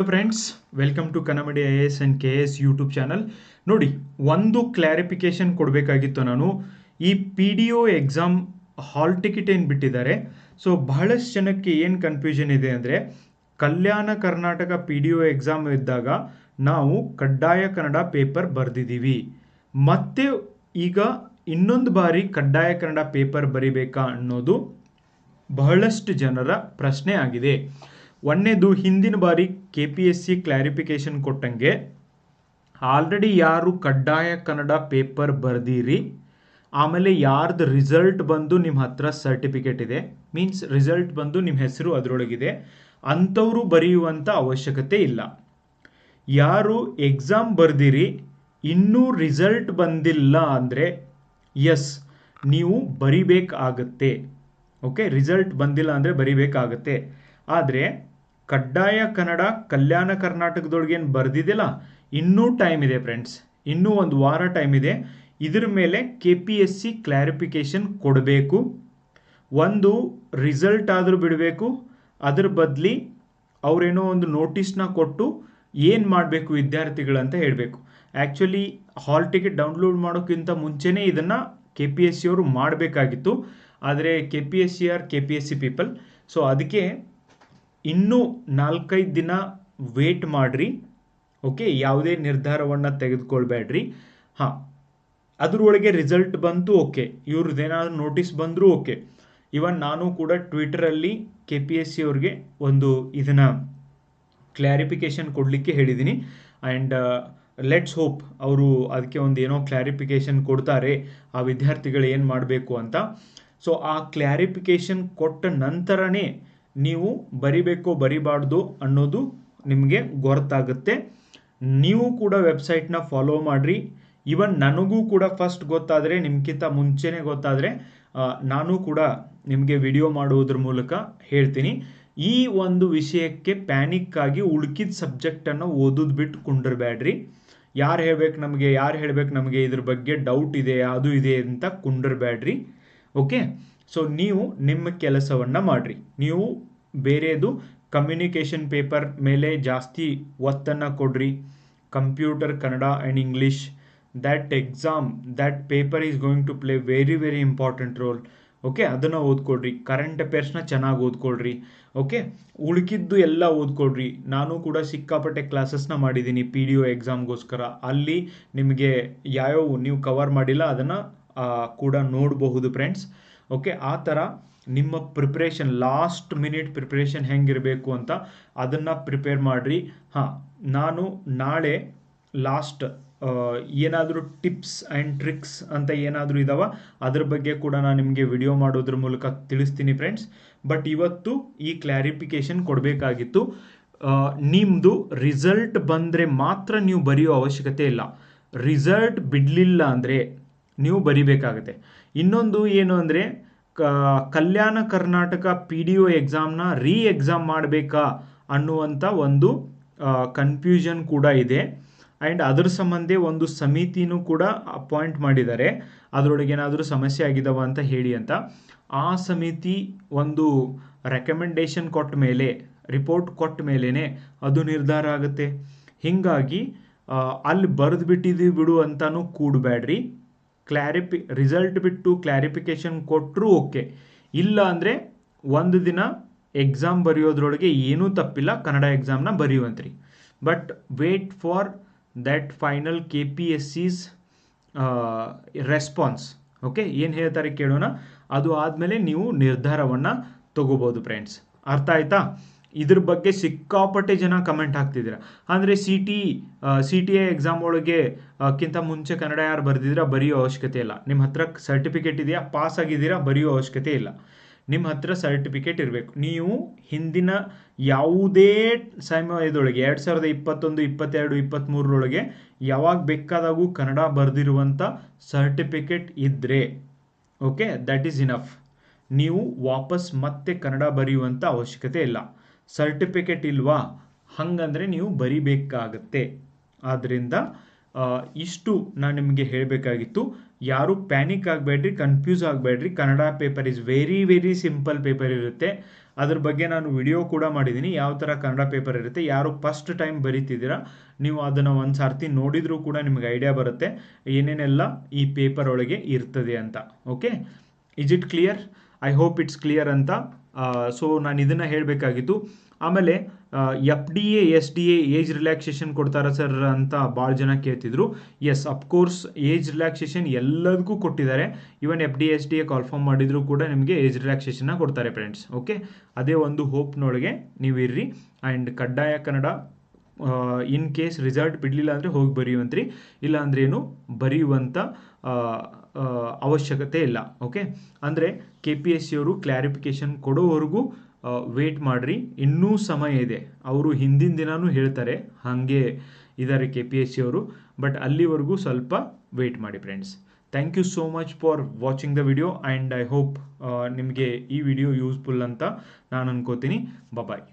Friends welcome to Kannamadi I S and K S YouTube channel ನೋಡಿ, ಒಂದು clarification ಕೊಡಬೇಕಾಗಿತ್ತು ನಾನು. ಈ P D O exam hall ticket ಏನು ಬಿಟ್ಟಿದ್ದಾರೆ? ಸೊ ಬಹಳಷ್ಟು ಜನಕ್ಕೆ ಏನು ಕನ್ಫ್ಯೂಷನ್ ಇದೆ ಅಂದರೆ, Kalyana Karnataka P D O exam ಇದ್ದಾಗ ನಾವು ಕಡ್ಡಾಯ ಕನ್ನಡ ಪೇಪರ್ ಬರೆದಿದ್ದೀವಿ. ಮತ್ತೆ ಈಗ ಇನ್ನೊಂದು ಬಾರಿ ಕಡ್ಡಾಯ ಕನ್ನಡ ಪೇಪರ್ ಬರಿಬೇಕಾ ಅನ್ನೋದು ಬಹಳಷ್ಟು ಜನರ ಪ್ರಶ್ನೆ ಆಗಿದೆ. ಒಂದನೇದು ಹಿಂದಿನ ಬಾರಿ K P S C clarification ಕೊಟ್ಟಂಗೆ, ಆಲ್ರೆಡಿ ಯಾರು ಕಡ್ಡಾಯ ಕನ್ನಡ ಪೇಪರ್ ಬರೆದಿರಿ, ಆಮೇಲೆ ಯಾರ್ದು ರಿಸಲ್ಟ್ ಬಂದು ನಿಮ್ಮ ಹತ್ರ ಸರ್ಟಿಫಿಕೇಟ್ ಇದೆ. ಮೀನ್ಸ್ ರಿಸಲ್ಟ್ ಬಂದು ನಿಮ್ಮ ಹೆಸರು ಅದರೊಳಗಿದೆ. ಅಂಥವರು ಬರೆಯುವಂಥ ಅವಶ್ಯಕತೆ ಇಲ್ಲ. ಯಾರು ಎಕ್ಸಾಮ್ ಬರ್ದಿರಿ, ಇನ್ನೂ ರಿಸಲ್ಟ್ ಬಂದಿಲ್ಲ ಅಂದರೆ ಎಸ್ ನೀವು ಬರಿಬೇಕಾಗತ್ತೆ. ಓಕೆ ರಿಸಲ್ಟ್ ಬಂದಿಲ್ಲ ಅಂದರೆ ಬರಿಬೇಕಾಗತ್ತೆ. ಆದರೆ ಕಡ್ಡಾಯ ಕನ್ನಡ ಕಲ್ಯಾಣ ಕರ್ನಾಟಕದೊಳಗೆ ಏನು ಬರ್ದಿದೆಯಲ್ಲ ಇನ್ನೂ ಟೈಮ್ ಇದೆ ಫ್ರೆಂಡ್ಸ್ ಇನ್ನೂ ಒಂದು ವಾರ ಟೈಮ್ ಇದೆ. ಇದ್ರ ಮೇಲೆ K P S C clarification ಕೊಡಬೇಕು. ಒಂದು ರಿಸಲ್ಟ್ ಆದರೂ ಬಿಡಬೇಕು. ಅದ್ರ ಬದಲಿ ಅವರೇನೋ ಒಂದು ನೋಟಿಸ್ನ ಕೊಟ್ಟು ಏನು ಮಾಡಬೇಕು ವಿದ್ಯಾರ್ಥಿಗಳಂತ ಹೇಳಬೇಕು. ಆ್ಯಕ್ಚುಲಿ ಹಾಲ್ ಟಿಕೆಟ್ ಡೌನ್ಲೋಡ್ ಮಾಡೋಕ್ಕಿಂತ ಮುಂಚೆನೇ ಇದನ್ನು ಕೆ ಪಿ ಎಸ್ ಸಿ ಅವರು ಮಾಡಬೇಕಾಗಿತ್ತು. ಆದರೆ K P S C R K P S C people so ಅದಕ್ಕೆ ಇನ್ನೂ ನಾಲ್ಕೈದು ದಿನ ವೇಟ್ ಮಾಡಿರಿ. ಓಕೆ ಯಾವುದೇ ನಿರ್ಧಾರವನ್ನು ತೆಗೆದುಕೊಳ್ಬೇಡ್ರಿ. ಹಾಂ, ಅದ್ರೊಳಗೆ ರಿಸಲ್ಟ್ ಬಂತು ಓಕೆ ಇವ್ರದ್ದೇನಾದ್ರು ನೋಟಿಸ್ ಬಂದರೂ ಓಕೆ ಇವನ್ ನಾನು ಕೂಡ ಟ್ವಿಟರಲ್ಲಿ ಕೆ ಪಿ ಎಸ್ ಸಿ ಅವ್ರಿಗೆ ಒಂದು ಇದನ್ನು ಕ್ಲಾರಿಫಿಕೇಶನ್ ಕೊಡಲಿಕ್ಕೆ ಹೇಳಿದ್ದೀನಿ. ಆ್ಯಂಡ್ ಲೆಟ್ಸ್ ಹೋಪ್ ಅವರು ಅದಕ್ಕೆ ಒಂದು ಏನೋ ಕ್ಲಾರಿಫಿಕೇಶನ್ ಕೊಡ್ತಾರೆ, ಆ ವಿದ್ಯಾರ್ಥಿಗಳು ಏನು ಮಾಡಬೇಕು ಅಂತ. ಸೊ ಆ ಕ್ಲಾರಿಫಿಕೇಶನ್ ಕೊಟ್ಟ ನಂತರನೇ ನೀವು ಬರಿಬೇಕು ಬರಿಬಾರ್ದು ಅನ್ನೋದು ನಿಮಗೆ ಗೊತ್ತಾಗುತ್ತೆ. ನೀವು ಕೂಡ ವೆಬ್ಸೈಟ್ನ ಫಾಲೋ ಮಾಡಿರಿ. ಇವನ್ ನನಗೂ ಕೂಡ ಫಸ್ಟ್ ಗೊತ್ತಾದರೆ ನಿಮ್ಗಿಂತ ಮುಂಚೆನೇ ಗೊತ್ತಾದರೆ ನಾನು ಕೂಡ ನಿಮಗೆ ವಿಡಿಯೋ ಮಾಡುವುದ್ರ ಮೂಲಕ ಹೇಳ್ತೀನಿ. ಈ ಒಂದು ವಿಷಯಕ್ಕೆ ಪ್ಯಾನಿಕ್ ಆಗಿ ಉಳ್ಕಿದ ಸಬ್ಜೆಕ್ಟನ್ನು ಓದೋದು ಬಿಟ್ಟು ಕುಂಡಿರ್ಬೇಡ್ರಿ ಯಾರು ಹೇಳ್ಬೇಕು ನಮಗೆ, ಯಾರು ಹೇಳ್ಬೇಕು ನಮಗೆ ಇದ್ರ ಬಗ್ಗೆ ಡೌಟ್ ಇದೆ ಅದು ಇದೆ ಅಂತ ಕುಂಡಿರ್ಬೇಡ್ರಿ ಓಕೆ ಸೊ ನೀವು ನಿಮ್ಮ ಕೆಲಸವನ್ನು ಮಾಡಿರಿ. ನೀವು ಬೇರೆದು ಕಮ್ಯುನಿಕೇಷನ್ ಪೇಪರ್ ಮೇಲೆ ಜಾಸ್ತಿ ಒತ್ತನ್ನು ಕೊಡ್ರಿ. Computer Kannada and English that exam that paper is going to play very very important role okay ಅದನ್ನು ಓದ್ಕೊಡ್ರಿ. ಕರೆಂಟ್ ಅಫೇರ್ಸ್ನ ಚೆನ್ನಾಗಿ ಓದ್ಕೊಡ್ರಿ ಓಕೆ ಉಳ್ಕಿದ್ದು ಎಲ್ಲ ಓದ್ಕೊಡ್ರಿ ನಾನು ಕೂಡ ಸಿಕ್ಕಾಪಟ್ಟೆ ಕ್ಲಾಸಸ್ನ ಮಾಡಿದ್ದೀನಿ ಪಿ ಡಿ ಒ ಎಕ್ಸಾಮ್ಗೋಸ್ಕರ ಅಲ್ಲಿ ನಿಮಗೆ ಯಾವ್ಯಾವ ನೀವು ಕವರ್ ಮಾಡಿಲ್ಲ ಅದನ್ನು ಕೂಡ ನೋಡಬಹುದು ಫ್ರೆಂಡ್ಸ್ ಓಕೆ ಆ ಥರ ನಿಮ್ಮ ಪ್ರಿಪ್ರೇಷನ್ ಲಾಸ್ಟ್ ಮಿನಿಟ್ ಪ್ರಿಪ್ರೇಷನ್ ಹೆಂಗಿರಬೇಕು ಅಂತ ಅದನ್ನು ಪ್ರಿಪೇರ್ ಮಾಡಿರಿ. ಹಾಂ, ನಾನು ನಾಳೆ ಲಾಸ್ಟ್ ಏನಾದರೂ ಟಿಪ್ಸ್ ಆ್ಯಂಡ್ ಟ್ರಿಕ್ಸ್ ಅಂತ ಏನಾದರೂ ಇದಾವ, ಅದ್ರ ಬಗ್ಗೆ ಕೂಡ ನಾನು ನಿಮಗೆ ವಿಡಿಯೋ ಮಾಡೋದ್ರ ಮೂಲಕ ತಿಳಿಸ್ತೀನಿ ಫ್ರೆಂಡ್ಸ್ ಬಟ್ ಇವತ್ತು ಈ ಕ್ಲಾರಿಫಿಕೇಶನ್ ಕೊಡಬೇಕಾಗಿತ್ತು ನಿಮ್ಮದು ರಿಸಲ್ಟ್ ಬಂದರೆ ಮಾತ್ರ ನೀವು ಬರೆಯೋ ಅವಶ್ಯಕತೆ ಇಲ್ಲ. ರಿಸಲ್ಟ್ ಬಿಡಲಿಲ್ಲ ಅಂದರೆ ನೀವು ಬರಿಬೇಕಾಗುತ್ತೆ. ಇನ್ನೊಂದು ಏನು ಅಂದರೆ Kalyana Karnataka P D O ಎಕ್ಸಾಮ್ನ re exam ಮಾಡಬೇಕಾ ಅನ್ನುವಂಥ ಒಂದು ಕನ್ಫ್ಯೂಷನ್ ಕೂಡ ಇದೆ. ಆ್ಯಂಡ್ ಅದ್ರ ಸಂಬಂಧಿ ಒಂದು ಸಮಿತಿನೂ ಕೂಡ ಅಪಾಯಿಂಟ್ ಮಾಡಿದ್ದಾರೆ. ಅದರೊಳಗೆ ಏನಾದರೂ ಸಮಸ್ಯೆ ಆಗಿದಾವ ಅಂತ ಹೇಳಿ ಅಂತ. ಆ ಸಮಿತಿ ಒಂದು ರೆಕಮೆಂಡೇಶನ್ ಕೊಟ್ಟ ಮೇಲೆ ರಿಪೋರ್ಟ್ ಕೊಟ್ಟ ಮೇಲೇ ಅದು ನಿರ್ಧಾರ ಆಗುತ್ತೆ. ಹೀಗಾಗಿ ಅಲ್ಲಿ ಬರೆದು ಬಿಟ್ಟಿದ್ದೀವಿ ಬಿಡು ಅಂತಲೂ ಕೂಡಬೇಡ್ರಿ ಕ್ಲಾರಿಫಿ ರಿಸಲ್ಟ್ ಬಿಟ್ಟು ಕ್ಲಾರಿಫಿಕೇಶನ್ ಕೊಟ್ಟರು ಓಕೆ ಇಲ್ಲ ಅಂದರೆ ಒಂದು ದಿನ ಎಕ್ಸಾಮ್ ಬರೆಯೋದ್ರೊಳಗೆ ಏನೂ ತಪ್ಪಿಲ್ಲ, ಕನ್ನಡ ಎಕ್ಸಾಮ್ನ ಬರೆಯುವಂತ್ರಿ. But wait for that final K P S C's response okay ಏನು ಹೇಳ್ತಾರೆ ಕೇಳೋಣ? ಅದು ಆದಮೇಲೆ ನೀವು ನಿರ್ಧಾರವನ್ನು ತಗೋಬೋದು ಫ್ರೆಂಡ್ಸ್ ಅರ್ಥ ಆಯ್ತಾ? ಇದ್ರ ಬಗ್ಗೆ ಸಿಕ್ಕಾಪಟ್ಟೆ ಜನ ಕಮೆಂಟ್ ಹಾಕ್ತಿದ್ದೀರ. ಅಂದರೆ C T C T A exam ಒಳಗೆ ಕಿಂತ ಮುಂಚೆ ಕನ್ನಡ ಯಾರು ಬರೆದಿದ್ದೀರಾ ಬರೆಯೋ ಅವಶ್ಯಕತೆ ಇಲ್ಲ. ನಿಮ್ಮ ಹತ್ರ ಸರ್ಟಿಫಿಕೇಟ್ ಇದೆಯಾ ಪಾಸ್ ಆಗಿದ್ದೀರಾ, ಬರೆಯೋ ಅವಶ್ಯಕತೆ ಇಲ್ಲ. ನಿಮ್ಮ ಹತ್ರ ಸರ್ಟಿಫಿಕೇಟ್ ಇರಬೇಕು. ನೀವು ಹಿಂದಿನ ಯಾವುದೇ ಸಮಯದೊಳಗೆ ಎರಡು ಸಾವಿರದ ಇಪ್ಪತ್ತೊಂದು, ಇಪ್ಪತ್ತೆರಡು ಇಪ್ಪತ್ತ್ಮೂರರೊಳಗೆ ಯಾವಾಗ ಬೇಕಾದಾಗೂ ಕನ್ನಡ ಬರೆದಿರುವಂಥ ಸರ್ಟಿಫಿಕೇಟ್ ಇದ್ದರೆ ಓಕೆ ದ್ಯಾಟ್ ಈಸ್ ಇನಫ್ ನೀವು ವಾಪಸ್ ಮತ್ತೆ ಕನ್ನಡ ಬರೆಯುವಂಥ ಅವಶ್ಯಕತೆ ಇಲ್ಲ. ಸರ್ಟಿಫಿಕೇಟ್ ಇಲ್ವಾ? ಹಂಗಂದರೆ ನೀವು ಬರಿಬೇಕಾಗತ್ತೆ. ಆದ್ದರಿಂದ ಇಷ್ಟು ನಾನು ನಿಮಗೆ ಹೇಳಬೇಕಾಗಿತ್ತು. ಯಾರು ಪ್ಯಾನಿಕ್ ಆಗಬೇಡ್ರಿ, confuse ಆಗಬೇಡ್ರಿ. Kannada paper is very very simple paper ಇರುತ್ತೆ. ಅದ್ರ ಬಗ್ಗೆ ನಾನು ವಿಡಿಯೋ ಕೂಡ ಮಾಡಿದ್ದೀನಿ. ಯಾವ ಥರ ಕನ್ನಡ ಪೇಪರ್ ಇರುತ್ತೆ, ಯಾರು ಫಸ್ಟ್ ಟೈಮ್ ಬರೀತಿದ್ದೀರಾ, ನೀವು ಅದನ್ನು ಒಂದು ಸರ್ತಿ ನೋಡಿದರೂ ಕೂಡ ನಿಮಗೆ ಐಡಿಯಾ ಬರುತ್ತೆ. ಏನೇನೆಲ್ಲ ಈ ಪೇಪರ್ ಒಳಗೆ ಇರ್ತದೆ ಅಂತ. Okay? Is it clear I hope it's clear ಅಂತ. ಸೊ ನಾನು ಇದನ್ನು ಹೇಳಬೇಕಾಗಿತ್ತು. ಆಮೇಲೆ F D S D age relaxation ಕೊಡ್ತಾರಾ ಸರ್ ಅಂತ ಭಾಳ ಜನ ಕೇಳ್ತಿದ್ರು. Yes of course age relaxation ಎಲ್ಲದಕ್ಕೂ ಕೊಟ್ಟಿದ್ದಾರೆ. Even F D S D A call form ಮಾಡಿದರೂ ಕೂಡ ನಿಮಗೆ ಏಜ್ ರಿಲ್ಯಾಕ್ಸೇಷನ್ನ ಕೊಡ್ತಾರೆ ಫ್ರೆಂಡ್ಸ್ ಓಕೆ ಅದೇ ಒಂದು ಹೋಪ್ನೊಳಗೆ ನೀವು ಇರ್ರಿ. ಆ್ಯಂಡ್ ಕಡ್ಡಾಯ ಕನ್ನಡ ಇನ್ ಕೇಸ್ ರಿಸಲ್ಟ್ ಬಿಡಲಿಲ್ಲ ಅಂದರೆ ಹೋಗಿ ಬರೆಯುವಂತ್ರಿ. ಇಲ್ಲ ಅಂದ್ರೇನು ಬರೆಯುವಂಥ ಅವಶ್ಯಕತೆ ಇಲ್ಲ ಓಕೆ ಅಂದರೆ ಕೆ ಪಿ ಎಸ್ ಸಿಯವರು ಕ್ಲಾರಿಫಿಕೇಷನ್ ಕೊಡೋವರೆಗೂ ವೇಟ್ ಮಾಡಿರಿ, ಇನ್ನೂ ಸಮಯ ಇದೆ. ಅವರು ಹಿಂದಿನ ದಿನವೂ ಹೇಳ್ತಾರೆ, ಹಾಗೆ ಇದ್ದಾರೆ ಕೆ ಪಿ ಎಸ್ ಸಿ ಅವರು ಬಟ್ ಅಲ್ಲಿವರೆಗೂ ಸ್ವಲ್ಪ ವೇಟ್ ಮಾಡಿ friends thank you so much for watching the video and I hope ನಿಮಗೆ ಈ ವಿಡಿಯೋ ಯೂಸ್ಫುಲ್ ಅಂತ ನಾನು ಅನ್ಕೋತೀನಿ. ಬಾಯ್